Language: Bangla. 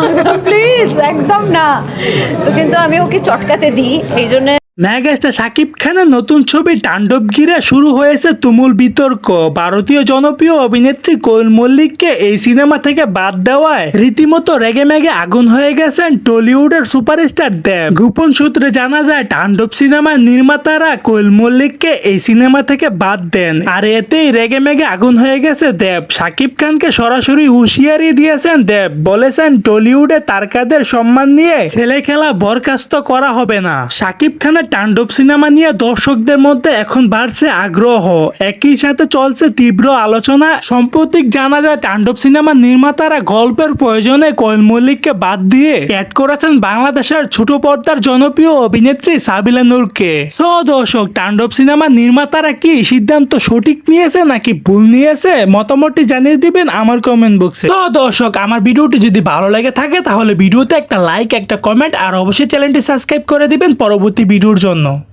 প্লিজ একদম না। তো কিন্তু আমি ওকে চটকাতে দিই এই জন্য মেগাস্টার শাকিব খানের নতুন ছবি তাণ্ডব ঘিরে শুরু হয়েছে তুমুল বিতর্ক। ভারতীয় জনপ্রিয় অভিনেত্রী কোয়েল মল্লিককে এই সিনেমা থেকে বাদ দেওয়ায় রীতিমতো রেগে মেগে আগুন হয়ে গেছেন টলিউডের সুপারস্টার দেব। গোপন সূত্রে জানা যায়, তাণ্ডব সিনেমার নির্মাতারা কোয়েল মল্লিককে এই সিনেমা থেকে বাদ দেন আর এতেই রেগে মেগে আগুন হয়ে গেছে দেব। শাকিব খানকে সরাসরি হুঁশিয়ারি দিয়েছেন দেব। বলেছেন, টলিউডে তারকাদের সম্মান নিয়ে ছেলে খেলা বরখাস্ত করা হবে না। শাকিব খানের তাণ্ডব সিনেমা নিয়ে দর্শকদের মধ্যে এখন বাড়ছে আগ্রহ। একই সাথে চলছে তীব্র আলোচনা। সম্প্রতিক জানা যায়, তাণ্ডব সিনেমার নির্মাতারা গল্পের প্রয়োজনে কোয়েল মল্লিককে বাদ দিয়ে অ্যাড করেছেন বাংলাদেশের ছোট পর্দার জনপ্রিয় অভিনেত্রী সাবিলা নূরকে। সো দর্শক, তাণ্ডব সিনেমার নির্মাতারা কি সিদ্ধান্ত সঠিক নিয়েছে নাকি ভুল নিয়েছে? মতামতটি জানিয়ে দিবেন আমার কমেন্ট বক্সে তো দর্শক, আমার ভিডিওটি যদি ভালো লাগে থাকে তাহলে ভিডিওতে একটা লাইক একটা কমেন্ট আর অবশ্যই চ্যানেলটি সাবস্ক্রাইব করে দিবেন। পরবর্তী ভিডিওর জন্য।